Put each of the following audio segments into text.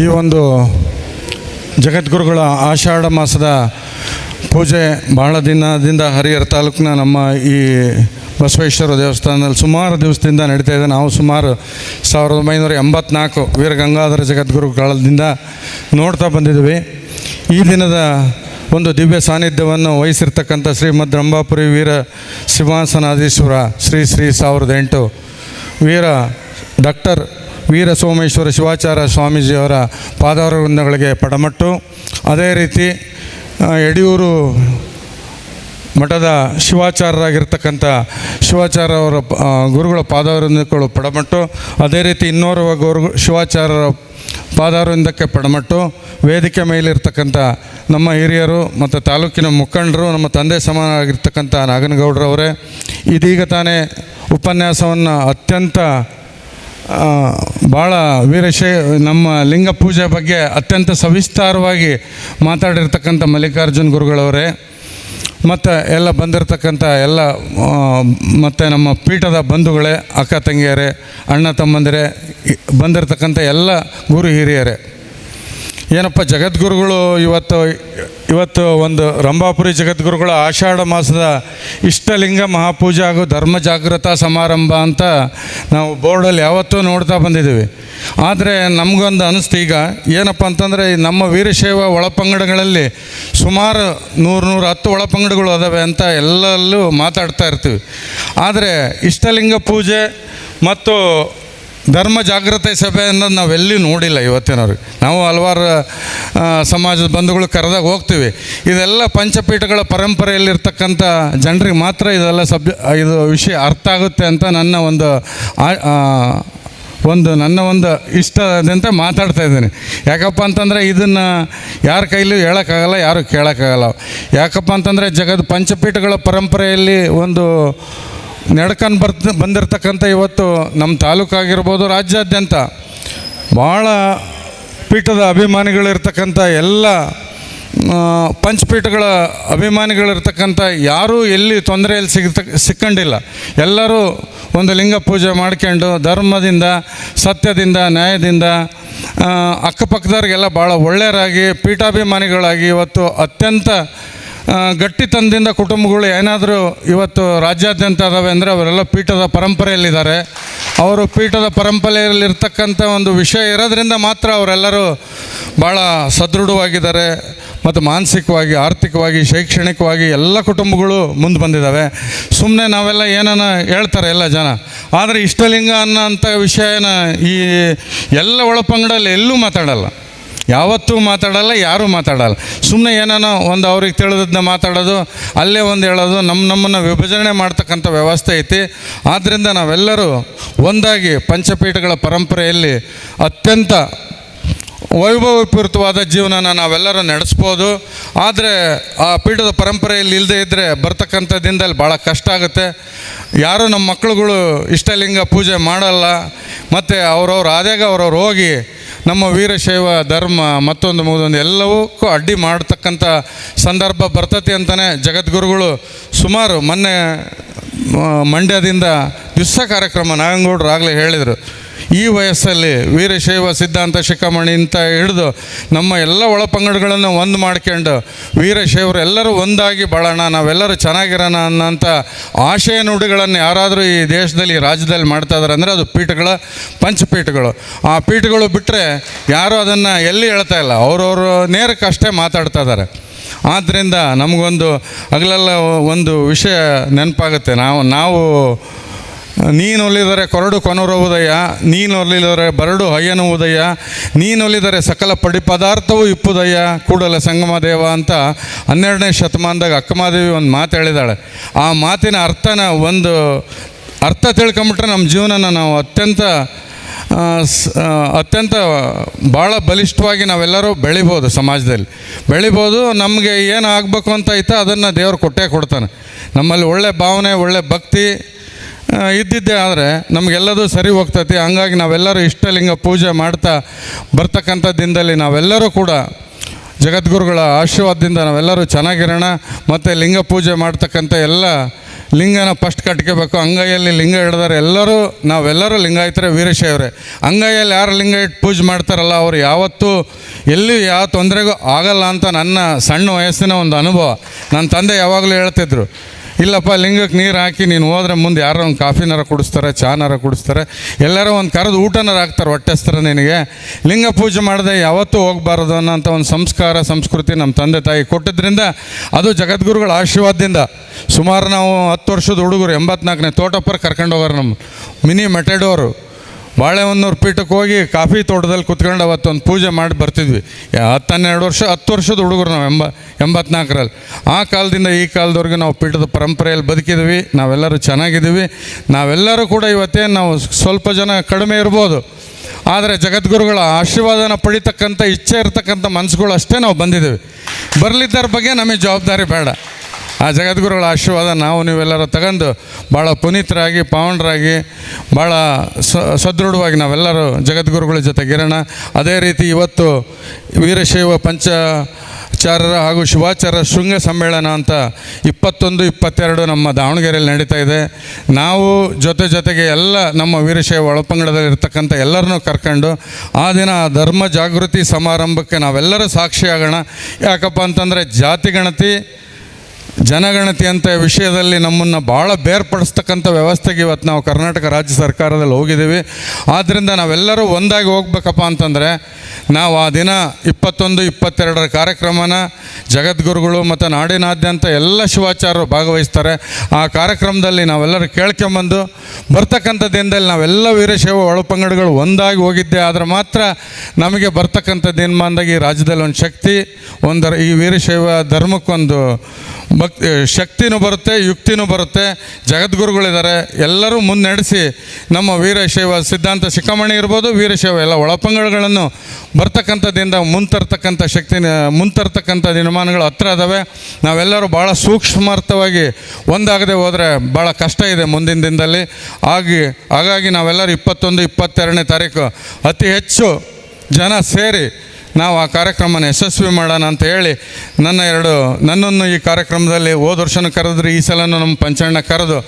ಈ ಒಂದು ಜಗದ್ಗುರುಗಳ ಆಷಾಢ ಮಾಸದ ಪೂಜೆ ಬಹಳ ದಿನದಿಂದ ಹರಿಹರ ತಾಲೂಕಿನ ನಮ್ಮ ಈ ಬಸವೇಶ್ವರ ದೇವಸ್ಥಾನದಲ್ಲಿ ಸುಮಾರು ದಿವಸದಿಂದ ನಡೀತಾ ಇದೆ. ನಾವು ಸುಮಾರು ಸಾವಿರದ ಒಂಬೈನೂರ ಎಂಬತ್ನಾಲ್ಕು ವೀರ ಗಂಗಾಧರ ಜಗದ್ಗುರು ಕಾಲದಿಂದ ನೋಡ್ತಾ ಬಂದಿದ್ದೀವಿ. ಈ ದಿನದ ಒಂದು ದಿವ್ಯ ಸಾನ್ನಿಧ್ಯವನ್ನು ವಹಿಸಿರ್ತಕ್ಕಂಥ ಶ್ರೀಮದ್ ರಂಭಾಪುರಿ ವೀರ ಸಿಂಹಾಸನಾಧೀಶ್ವರ ಶ್ರೀ ಶ್ರೀ ಸಾವಿರದ ಎಂಟು ವೀರ ಡಾಕ್ಟರ್ ವೀರ ಸೋಮೇಶ್ವರ ಶಿವಾಚಾರ್ಯ ಸ್ವಾಮೀಜಿಯವರ ಪಾದಾರವಿಂದಗಳಿಗೆ ಪಡಮಟ್ಟು. ಅದೇ ರೀತಿ ಯಡಿಯೂರು ಮಠದ ಶಿವಾಚಾರ್ಯರಾಗಿರ್ತಕ್ಕಂಥ ಶಿವಾಚಾರ್ಯ ಅವರ ಗುರುಗಳ ಪಾದವೃಂದಗಳು ಪಡಮಟ್ಟು. ಅದೇ ರೀತಿ ಇನ್ನೋರ್ವ ಗುರು, ಶಿವಾಚಾರ್ಯರ ಪಾದಾರವಿಂದಕ್ಕೆ ಪಡಮಟ್ಟು. ವೇದಿಕೆ ಮೇಲಿರ್ತಕ್ಕಂಥ ನಮ್ಮ ಹಿರಿಯರು ಮತ್ತು ತಾಲೂಕಿನ ಮುಖಂಡರು, ನಮ್ಮ ತಂದೆ ಸಮಾನವಾಗಿರ್ತಕ್ಕಂಥ ನಾಗನಗೌಡರವರೇ, ಇದೀಗ ತಾನೇ ಉಪನ್ಯಾಸವನ್ನು ಅತ್ಯಂತ ಭಾಳ ವೀರಶೈ, ನಮ್ಮ ಲಿಂಗ ಪೂಜೆ ಬಗ್ಗೆ ಅತ್ಯಂತ ಸವಿಸ್ತಾರವಾಗಿ ಮಾತಾಡಿರ್ತಕ್ಕಂಥ ಮಲ್ಲಿಕಾರ್ಜುನ್ ಗುರುಗಳವರೇ, ಮತ್ತು ಎಲ್ಲ ಬಂದಿರತಕ್ಕಂಥ ಎಲ್ಲ ಮತ್ತು ನಮ್ಮ ಪೀಠದ ಬಂಧುಗಳೇ, ಅಕ್ಕ ತಂಗಿಯರೇ, ಅಣ್ಣ ತಮ್ಮಂದಿರೇ ಬಂದಿರತಕ್ಕಂಥ ಎಲ್ಲ ಗುರು ಹಿರಿಯರೇ. ಏನಪ್ಪ, ಜಗದ್ಗುರುಗಳು ಇವತ್ತು ಇವತ್ತು ಒಂದು ರಂಭಾಪುರಿ ಜಗದ್ಗುರುಗಳ ಆಷಾಢ ಮಾಸದ ಇಷ್ಟಲಿಂಗ ಮಹಾಪೂಜೆ ಹಾಗೂ ಧರ್ಮ ಜಾಗೃತ ಸಮಾರಂಭ ಅಂತ ನಾವು ಬೋರ್ಡಲ್ಲಿ ಯಾವತ್ತೂ ನೋಡ್ತಾ ಬಂದಿದ್ದೀವಿ. ಆದರೆ ನಮಗೊಂದು ಅನಿಸ್ತು ಈಗ, ಏನಪ್ಪ ಅಂತಂದರೆ ನಮ್ಮ ವೀರಶೈವ ಒಳಪಂಗಡಗಳಲ್ಲಿ ಸುಮಾರು ನೂರು ನೂರು ಹತ್ತು ಒಳಪಂಗಡಗಳು ಅದಾವೆ ಅಂತ ಎಲ್ಲಲ್ಲೂ ಮಾತಾಡ್ತಾ ಇರ್ತೀವಿ. ಆದರೆ ಇಷ್ಟಲಿಂಗ ಪೂಜೆ ಮತ್ತು ಧರ್ಮ ಜಾಗೃತಿ ಸಭೆ ಅನ್ನೋದು ನಾವೆಲ್ಲಿ ನೋಡಿಲ್ಲ ಇವತ್ತಿನವ್ರಿಗೆ. ನಾವು ಹಲವಾರು ಸಮಾಜದ ಬಂಧುಗಳು ಕರೆದಾಗ ಹೋಗ್ತೀವಿ. ಇದೆಲ್ಲ ಪಂಚಪೀಠಗಳ ಪರಂಪರೆಯಲ್ಲಿರ್ತಕ್ಕಂಥ ಜನರಿಗೆ ಮಾತ್ರ ಇದೆಲ್ಲ ಸಬ್ ಇದು ವಿಷಯ ಅರ್ಥ ಆಗುತ್ತೆ ಅಂತ ನನ್ನ ಒಂದು ಒಂದು ನನ್ನ ಒಂದು ಇಷ್ಟದಂತೆ ಮಾತಾಡ್ತಾ ಇದ್ದೀನಿ. ಯಾಕಪ್ಪ ಅಂತಂದರೆ ಇದನ್ನು ಯಾರ ಕೈಲೂ ಹೇಳೋಕ್ಕಾಗಲ್ಲ, ಯಾರು ಕೇಳೋಕ್ಕಾಗಲ್ಲ. ಯಾಕಪ್ಪ ಅಂತಂದರೆ ಜಗದ್ ಪಂಚಪೀಠಗಳ ಪರಂಪರೆಯಲ್ಲಿ ಒಂದು ನಡ್ಕೊಂಡು ಬರ್ತ ಬಂದಿರತಕ್ಕಂಥ ಇವತ್ತು ನಮ್ಮ ತಾಲೂಕಾಗಿರ್ಬೋದು ರಾಜ್ಯಾದ್ಯಂತ ಭಾಳ ಪೀಠದ ಅಭಿಮಾನಿಗಳಿರ್ತಕ್ಕಂಥ ಎಲ್ಲ ಪಂಚಪೀಠಗಳ ಅಭಿಮಾನಿಗಳಿರ್ತಕ್ಕಂಥ ಯಾರೂ ಎಲ್ಲಿ ತೊಂದರೆಯಲ್ಲಿ ಸಿಗ್ತ, ಸಿಕ್ಕಂಡಿಲ್ಲ. ಎಲ್ಲರೂ ಒಂದು ಲಿಂಗ ಪೂಜೆ ಮಾಡ್ಕೊಂಡು ಧರ್ಮದಿಂದ, ಸತ್ಯದಿಂದ, ನ್ಯಾಯದಿಂದ ಅಕ್ಕಪಕ್ಕದವ್ರಿಗೆಲ್ಲ ಭಾಳ ಒಳ್ಳೆಯರಾಗಿ, ಪೀಠಾಭಿಮಾನಿಗಳಾಗಿ ಇವತ್ತು ಅತ್ಯಂತ ಆ, ಗಟ್ಟಿತನದಿಂದ ಕುಟುಂಬಗಳು ಏನಾದರೂ ಇವತ್ತು ರಾಜ್ಯಾದ್ಯಂತ ಅದಾವೆ ಅಂದರೆ ಅವರೆಲ್ಲ ಪೀಠದ ಪರಂಪರೆಯಲ್ಲಿದ್ದಾರೆ. ಅವರು ಪೀಠದ ಪರಂಪರೆಯಲ್ಲಿರ್ತಕ್ಕಂಥ ಒಂದು ವಿಷಯ ಇರೋದ್ರಿಂದ ಮಾತ್ರ ಅವರೆಲ್ಲರೂ ಭಾಳ ಸದೃಢವಾಗಿದ್ದಾರೆ ಮತ್ತು ಮಾನಸಿಕವಾಗಿ ಆರ್ಥಿಕವಾಗಿ ಶೈಕ್ಷಣಿಕವಾಗಿ ಎಲ್ಲ ಕುಟುಂಬಗಳು ಮುಂದೆ ಬಂದಿದ್ದಾವೆ. ಸುಮ್ಮನೆ ನಾವೆಲ್ಲ ಏನನ್ನ ಹೇಳ್ತಾರೆ ಎಲ್ಲ ಜನ. ಆದರೆ ಇಷ್ಟಲಿಂಗ ಅನ್ನೋ ಅಂಥ ವಿಷಯನ ಈ ಎಲ್ಲ ಒಳಪಂಗಡಲ್ಲಿ ಎಲ್ಲೂ ಮಾತಾಡಲ್ಲ. ಯಾವತ್ತೂ ಮಾತಾಡಲ್ಲ, ಯಾರೂ ಮಾತಾಡಲ್ಲ. ಸುಮ್ಮನೆ ಏನಾನ ಒಂದು ಅವ್ರಿಗೆ ತಿಳಿದದನ್ನ ಮಾತಾಡೋದು, ಅಲ್ಲೇ ಒಂದು ಹೇಳೋದು ನಮ್ಮ ನಮ್ಮನ್ನು ವಿಭಜನೆ ಮಾಡ್ತಕ್ಕಂಥ ವ್ಯವಸ್ಥೆ ಐತಿ. ಆದ್ದರಿಂದ ನಾವೆಲ್ಲರೂ ಒಂದಾಗಿ ಪಂಚಪೀಠಗಳ ಪರಂಪರೆಯಲ್ಲಿ ಅತ್ಯಂತ ವೈಭವಪೂರಿತವಾದ ಜೀವನನ ನಾವೆಲ್ಲರೂ ನಡೆಸ್ಬೋದು. ಆದರೆ ಆ ಪೀಠದ ಪರಂಪರೆಯಲ್ಲಿ ಇಲ್ಲದೇ ಇದ್ದರೆ ಬರ್ತಕ್ಕಂಥ ದಿನದಲ್ಲಿ ಭಾಳ ಕಷ್ಟ ಆಗುತ್ತೆ. ಯಾರೂ ನಮ್ಮ ಮಕ್ಕಳುಗಳು ಇಷ್ಟಲಿಂಗ ಪೂಜೆ ಮಾಡಲ್ಲ. ಮತ್ತು ಅವ್ರವ್ರು ಆದಾಗ ಅವ್ರವ್ರು ಹೋಗಿ ನಮ್ಮ ವೀರಶೈವ ಧರ್ಮ ಮತ್ತೊಂದು ಮೂದೊಂದು ಎಲ್ಲವಕ್ಕೂ ಅಡ್ಡಿ ಮಾಡತಕ್ಕಂಥ ಸಂದರ್ಭ ಬರ್ತತಿ ಅಂತಲೇ ಜಗದ್ಗುರುಗಳು ಸುಮಾರು ಮೊನ್ನೆ ಮಂಡ್ಯದಿಂದ ದಿವಸ ಕಾರ್ಯಕ್ರಮ ನಾಗಂಗೌಡರು ಆಗಲೇ ಹೇಳಿದರು. ಈ ವಯಸ್ಸಲ್ಲಿ ವೀರಶೈವ ಸಿದ್ಧಾಂತ ಶಿಖಾಮಣಿ ಅಂತ ಹಿಡಿದು ನಮ್ಮ ಎಲ್ಲ ಒಳಪಂಗಡಗಳನ್ನು ಒಂದು ಮಾಡ್ಕೊಂಡು ವೀರಶೈವರು ಎಲ್ಲರೂ ಒಂದಾಗಿ ಬಾಳೋಣ ನಾವೆಲ್ಲರೂ ಚೆನ್ನಾಗಿರೋಣ ಅನ್ನೋಂಥ ಆಶಯ ನುಡಿಗಳನ್ನು ಯಾರಾದರೂ ಈ ದೇಶದಲ್ಲಿ ರಾಜ್ಯದಲ್ಲಿ ಮಾಡ್ತಾ ಇದ್ದಾರೆ ಅಂದರೆ ಅದು ಪೀಠಗಳ, ಪಂಚಪೀಠಗಳು. ಆ ಪೀಠಗಳು ಬಿಟ್ಟರೆ ಯಾರೂ ಅದನ್ನು ಎಲ್ಲಿ ಹೇಳ್ತಾ ಇಲ್ಲ. ಅವ್ರವರು ನೇರಕ್ಕೆ ಅಷ್ಟೇ ಮಾತಾಡ್ತಾ ಇದ್ದಾರೆ ಆದ್ದರಿಂದ ನಮಗೊಂದು ಹಗಲೆಲ್ಲ ಒಂದು ವಿಷಯ ನೆನಪಾಗುತ್ತೆ. ನಾವು ನಾವು ನೀನು ಒಲಿದರೆ ಕೊರಡು ಕೊನರುವುದಯ ನೀನು ಒಲಿದರೆ ಬರಡು ಹಯ್ಯನುವುದಯ ನೀನು ಒಲಿದರೆ ಸಕಲ ಪಡಿ ಪದಾರ್ಥವೂ ಇಪ್ಪುದಯ್ಯ ಕೂಡಲ ಸಂಗಮ ದೇವ ಅಂತ ಹನ್ನೆರಡನೇ ಶತಮಾನದಾಗ ಅಕ್ಕಮಾದೇವಿ ಒಂದು ಮಾತು ಹೇಳಿದಾಳೆ. ಆ ಮಾತಿನ ಅರ್ಥನ ಒಂದು ಅರ್ಥ ತಿಳ್ಕೊಂಬಿಟ್ರೆ ನಮ್ಮ ಜೀವನನ ನಾವು ಅತ್ಯಂತ ಅತ್ಯಂತ ಭಾಳ ಬಲಿಷ್ಠವಾಗಿ ನಾವೆಲ್ಲರೂ ಬೆಳಿಬೋದು ಸಮಾಜದಲ್ಲಿ. ಬೆಳಿಬೋದು, ನಮಗೆ ಏನು ಆಗಬೇಕು ಅಂತ ಐತೆ ಅದನ್ನು ದೇವರು ಕೊಟ್ಟೇ ಕೊಡ್ತಾನೆ. ನಮ್ಮಲ್ಲಿ ಒಳ್ಳೆ ಭಾವನೆ, ಒಳ್ಳೆ ಭಕ್ತಿ ಇದ್ದಿದ್ದೇ ಆದರೆ ನಮಗೆಲ್ಲದೂ ಸರಿ ಹೋಗ್ತೈತಿ. ಹಂಗಾಗಿ ನಾವೆಲ್ಲರೂ ಇಷ್ಟಲಿಂಗ ಪೂಜೆ ಮಾಡ್ತಾ ಬರ್ತಕ್ಕಂಥ ದಿನದಲ್ಲಿ ನಾವೆಲ್ಲರೂ ಕೂಡ ಜಗದ್ಗುರುಗಳ ಆಶೀರ್ವಾದದಿಂದ ನಾವೆಲ್ಲರೂ ಚೆನ್ನಾಗಿರೋಣ. ಮತ್ತು ಲಿಂಗ ಪೂಜೆ ಮಾಡ್ತಕ್ಕಂಥ ಎಲ್ಲ ಲಿಂಗನ ಫಸ್ಟ್ ಕಟ್ಕೋಬೇಕು. ಅಂಗೈಯಲ್ಲಿ ಲಿಂಗ ಇಡ್ದಾರೆ ಎಲ್ಲರೂ, ನಾವೆಲ್ಲರೂ ಲಿಂಗಾಯತರೆ ವೀರಶೈವರೇ ಅಂಗೈಯಲ್ಲಿ ಯಾರು ಲಿಂಗ ಇಟ್ಟು ಪೂಜೆ ಮಾಡ್ತಾರಲ್ಲ, ಅವ್ರು ಯಾವತ್ತೂ ಎಲ್ಲಿ ಯಾವ ತೊಂದರೆಗೂ ಆಗಲ್ಲ ಅಂತ ನನ್ನ ಸಣ್ಣ ವಯಸ್ಸಿನ ಒಂದು ಅನುಭವ. ನನ್ನ ತಂದೆ ಯಾವಾಗಲೂ ಹೇಳ್ತಿದ್ರು ಇಲ್ಲಪ್ಪ, ಲಿಂಗಕ್ಕೆ ನೀರು ಹಾಕಿ ನೀನು ಹೋದ್ರೆ ಮುಂದೆ ಯಾರೋ ಒಂದು ಕಾಫಿನಾರ ಕುಡಿಸ್ತಾರೆ ಚಾನಾರ ಕುಡಿಸ್ತಾರೆ, ಎಲ್ಲರೂ ಒಂದು ಕರೆದು ಊಟನಾರ ಹಾಕ್ತಾರೆ ಹೊಟ್ಟೆಸ್ತಾರೆ ನಿನಗೆ. ಲಿಂಗ ಪೂಜೆ ಮಾಡದೆ ಯಾವತ್ತೂ ಹೋಗಬಾರ್ದು ಅನ್ನೋಂಥ ಒಂದು ಸಂಸ್ಕಾರ, ಸಂಸ್ಕೃತಿ ನಮ್ಮ ತಂದೆ ತಾಯಿ ಕೊಟ್ಟಿದ್ದರಿಂದ ಅದು ಜಗದ್ಗುರುಗಳ ಆಶೀರ್ವಾದದಿಂದ. ಸುಮಾರು ನಾವು ಹತ್ತು ವರ್ಷದ ಹುಡುಗರು, ಎಂಬತ್ನಾಲ್ಕನೇ ತೋಟಪ್ಪರ್ ಕರ್ಕೊಂಡು ಹೋಗೋರು ನಮ್ಮ ಮಿನಿ ಮೆಟೆಡೋರು. ಬಾಳೆಹೊನ್ನೂರು ಪೀಠಕ್ಕೆ ಹೋಗಿ ಕಾಫಿ ತೋಟದಲ್ಲಿ ಕುತ್ಕೊಂಡು ಅವತ್ತೊಂದು ಪೂಜೆ ಮಾಡಿ ಬರ್ತಿದ್ವಿ. ಹತ್ತು ಹನ್ನೆರಡು ವರ್ಷ, ಹತ್ತು ವರ್ಷದ ಹುಡುಗರು ನಾವು, ಎಂಬ ಎಂಬತ್ನಾಲ್ಕರಲ್ಲಿ. ಆ ಕಾಲದಿಂದ ಈ ಕಾಲದವರೆಗೂ ನಾವು ಪೀಠದ ಪರಂಪರೆಯಲ್ಲಿ ಬದುಕಿದ್ವಿ. ನಾವೆಲ್ಲರೂ ಚೆನ್ನಾಗಿದ್ದೀವಿ. ನಾವೆಲ್ಲರೂ ಕೂಡ ಇವತ್ತೇನು ನಾವು ಸ್ವಲ್ಪ ಜನ ಕಡಿಮೆ ಇರ್ಬೋದು. ಆದರೆ ಜಗದ್ಗುರುಗಳ ಆಶೀರ್ವಾದನ ಪಡಿತಕ್ಕಂಥ, ಇಚ್ಛೆ ಇರತಕ್ಕಂಥ ಮನಸ್ಸುಗಳು ಅಷ್ಟೇ ನಾವು ಬಂದಿದ್ದೀವಿ. ಬರಲಿದ್ದರ ಬಗ್ಗೆ ನಮಗೆ ಜವಾಬ್ದಾರಿ ಬೇಡ. ಆ ಜಗದ್ಗುರುಗಳ ಆಶೀರ್ವಾದ ನಾವು ನೀವೆಲ್ಲರೂ ತಗೊಂಡು ಭಾಳ ಪುನೀತರಾಗಿ, ಪಾವನರಾಗಿ ಭಾಳ ಸದೃಢವಾಗಿ ನಾವೆಲ್ಲರೂ ಜಗದ್ಗುರುಗಳ ಜೊತೆಗಿರೋಣ ಅದೇ ರೀತಿ ಇವತ್ತು ವೀರಶೈವ ಪಂಚಚಾರರ ಹಾಗೂ ಶಿವಾಚಾರ್ಯ ಶೃಂಗ ಸಮ್ಮೇಳನ ಅಂತ ಇಪ್ಪತ್ತೊಂದು, ಇಪ್ಪತ್ತೆರಡು ನಮ್ಮ ದಾವಣಗೆರೆಯಲ್ಲಿ ನಡೀತಾ ಇದೆ. ನಾವು ಜೊತೆ ಜೊತೆಗೆ ಎಲ್ಲ ನಮ್ಮ ವೀರಶೈವ ಒಳಪಂಗಡದಲ್ಲಿ ಇರ್ತಕ್ಕಂಥ ಎಲ್ಲರನ್ನೂ ಕರ್ಕೊಂಡು ಆ ದಿನ ಧರ್ಮ ಜಾಗೃತಿ ಸಮಾರಂಭಕ್ಕೆ ನಾವೆಲ್ಲರೂ ಸಾಕ್ಷಿಯಾಗೋಣ. ಯಾಕಪ್ಪ ಅಂತಂದರೆ ಜಾತಿ ಗಣತಿ ಜನಗಣತಿ ಅಂತ ವಿಷಯದಲ್ಲಿ ನಮ್ಮನ್ನು ಭಾಳ ಬೇರ್ಪಡಿಸ್ತಕ್ಕಂಥ ವ್ಯವಸ್ಥೆಗೆ ಇವತ್ತು ನಾವು ಕರ್ನಾಟಕ ರಾಜ್ಯ ಸರ್ಕಾರದಲ್ಲಿ ಹೋಗಿದ್ದೀವಿ. ಆದ್ದರಿಂದ ನಾವೆಲ್ಲರೂ ಒಂದಾಗಿ ಹೋಗ್ಬೇಕಪ್ಪ ಅಂತಂದರೆ ನಾವು ಆ ದಿನ ಇಪ್ಪತ್ತೊಂದು, ಇಪ್ಪತ್ತೆರಡರ ಕಾರ್ಯಕ್ರಮನ ಜಗದ್ಗುರುಗಳು ಮತ್ತು ನಾಡಿನಾದ್ಯಂತ ಎಲ್ಲ ಶಿವಾಚಾರ್ಯರು ಭಾಗವಹಿಸ್ತಾರೆ. ಆ ಕಾರ್ಯಕ್ರಮದಲ್ಲಿ ನಾವೆಲ್ಲರೂ ಕೇಳ್ಕೊಂಬಂದು ಬರ್ತಕ್ಕಂಥ ದಿನದಲ್ಲಿ ನಾವೆಲ್ಲ ವೀರಶೈವ ಒಳಪಂಗಡಗಳು ಒಂದಾಗಿ ಹೋಗಿದ್ದೆ. ಆದರೆ ಮಾತ್ರ ನಮಗೆ ಬರ್ತಕ್ಕಂಥ ದಿನಮಾನದಾಗ ಈ ರಾಜ್ಯದಲ್ಲಿ ಒಂದು ಶಕ್ತಿ, ಒಂದರ ಈ ವೀರಶೈವ ಧರ್ಮಕ್ಕೊಂದು ಭಕ್ ಶಕ್ತಿನೂ ಬರುತ್ತೆ, ಯುಕ್ತಿನೂ ಬರುತ್ತೆ, ಜಗದ್ಗುರುಗಳಿದ್ದಾರೆ, ಎಲ್ಲರೂ ಮುನ್ನಡೆಸಿ ನಮ್ಮ ವೀರಶೈವ ಸಿದ್ಧಾಂತ ಶಿಖಾಮಣಿ ಇರ್ಬೋದು, ವೀರಶೈವ ಎಲ್ಲ ಒಳಪಂಗಡಗಳನ್ನು ಬರ್ತಕ್ಕಂಥದ್ದಿಂದ ಮುಂತರ್ತಕ್ಕಂಥ ಶಕ್ತಿ ಮುಂತರ್ತಕ್ಕಂಥ ದಿನಮಾನಗಳು ಹತ್ರ ಅದಾವೆ ನಾವೆಲ್ಲರೂ ಭಾಳ ಸೂಕ್ಷ್ಮಾರ್ಥವಾಗಿ ಒಂದಾಗದೆ ಹೋದರೆ ಭಾಳ ಕಷ್ಟ ಇದೆ ಮುಂದಿನ ದಿನದಲ್ಲಿ. ಹಾಗೆ ಹಾಗಾಗಿ ನಾವೆಲ್ಲರೂ ಇಪ್ಪತ್ತೊಂದು, ಇಪ್ಪತ್ತೆರಡನೇ ತಾರೀಕು ಅತಿ ಹೆಚ್ಚು ಜನ ಸೇರಿ ನಾವು ಆ ಕಾರ್ಯಕ್ರಮನ ಯಶಸ್ವಿ ಮಾಡೋಣ ಅಂತ ಹೇಳಿ ನನ್ನ ಎರಡು, ನನ್ನನ್ನು ಈ ಕಾರ್ಯಕ್ರಮದಲ್ಲಿ ಹೋದ ವರ್ಷನೂ ಕರೆದ್ರೆ, ಈ ಸಲನೂ ನಮ್ಮ ಪಂಚಣ್ಣ ಕರೆದು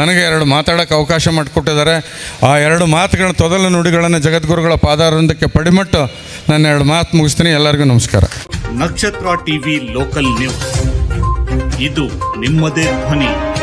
ನನಗೆ ಎರಡು ಮಾತಾಡೋಕ್ಕೆ ಅವಕಾಶ ಮಾಡಿಕೊಟ್ಟಿದ್ದಾರೆ. ಆ ಎರಡು ಮಾತುಗಳ ತೊದಲು ನುಡಿಗಳನ್ನು ಜಗದ್ಗುರುಗಳ ಪಾದಾರವಿಂದಕ್ಕೆ ಪಡಿಮಟ್ಟು ನನ್ನ ಎರಡು ಮಾತು ಮುಗಿಸ್ತೀನಿ. ಎಲ್ಲರಿಗೂ ನಮಸ್ಕಾರ. ನಕ್ಷತ್ರ ಟಿವಿ ಲೋಕಲ್ ನ್ಯೂಸ್. ಇದು ನಿಮ್ಮದೇ ಧ್ವನಿ.